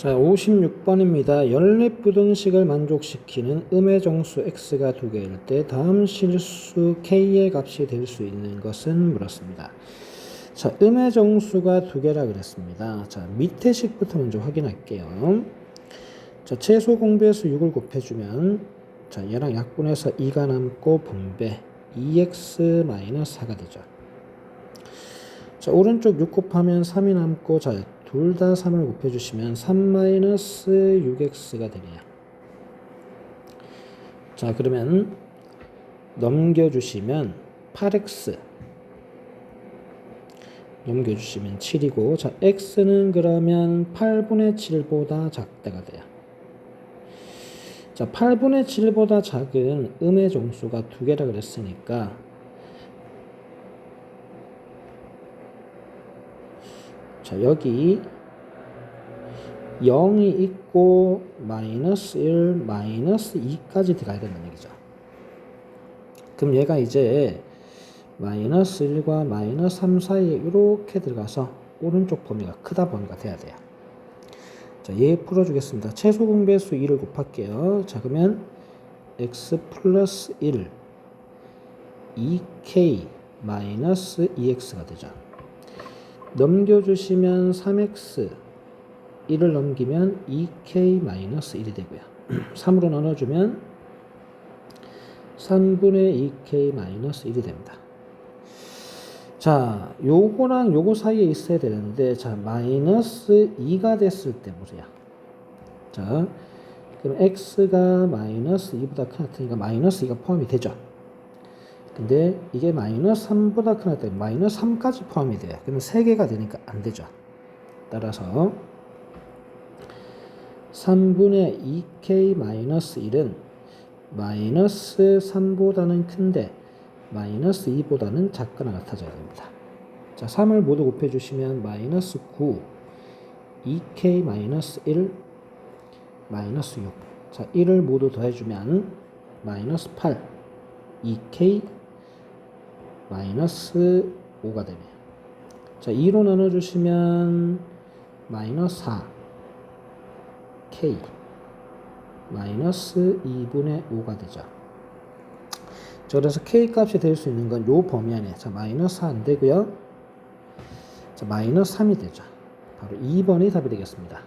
자, 56번입니다. 연립부등식을 만족시키는 음의 정수 x가 두 개일 때 다음 실수 k의 값이 될 수 있는 것은 물었습니다. 자, 음의 정수가 두 개라 그랬습니다. 자, 밑에 식부터 먼저 확인할게요. 자, 최소 공배수 6을 곱해주면 자, 얘랑 약분해서 2가 남고 분배 2x-4가 되죠. 자, 오른쪽 6 곱하면 3이 남고 자, 둘 다 3을 곱해주시면 3-6x가 되네요. 자, 그러면 넘겨주시면 8x 넘겨주시면 7이고 자, x는 그러면 8분의 7보다 작다가 돼요. 자, 8분의 7보다 작은 음의 정수가 두 개라 그랬으니까 자, 여기 0이 있고 마이너스 1, 마이너스 2까지 들어가야 된다는 얘기죠. 그럼 얘가 이제 마이너스 1과 마이너스 3 사이에 이렇게 들어가서 오른쪽 범위가 크다 범위가 돼야 돼요. 자, 얘 풀어주겠습니다. 최소 공배수 2를 곱할게요. 자, 그러면 x 플러스 1 2k 마이너스 2x가 되죠. 넘겨주시면 3x 1을 넘기면 2k 마이너스 1이 되고요. 3으로 나눠주면 3분의 2k 마이너스 1이 됩니다. 자, 요거랑 요거 사이에 있어야 되는데, 자, 마이너스 2가 됐을 때 보세요. 자, 그럼 x가 마이너스 2보다 크니까 마이너스 2가 포함이 되죠. 근데 이게 마이너스 3보다 크나 때 마이너스 3까지 포함이 돼요. 그러면 3개가 되니까 안 되죠. 따라서 3분의 2k 마이너스 1은 마이너스 3보다는 큰데 마이너스 2보다는 작거나 같아져야 됩니다. 자, 3을 모두 곱해주시면 마이너스 9 2k 마이너스 1 마이너스 6 자, 1을 모두 더해주면 마이너스 8 2k 마이너스 5가 되네요. 자, 2로 나눠주시면 마이너스 4 k 마이너스 2분의 5가 되죠. 자, 그래서 k 값이 될 수 있는 건 요 범위 안에 자, 마이너스 4 안 되고요. 자, 마이너스 3이 되죠. 바로 2번이 답이 되겠습니다.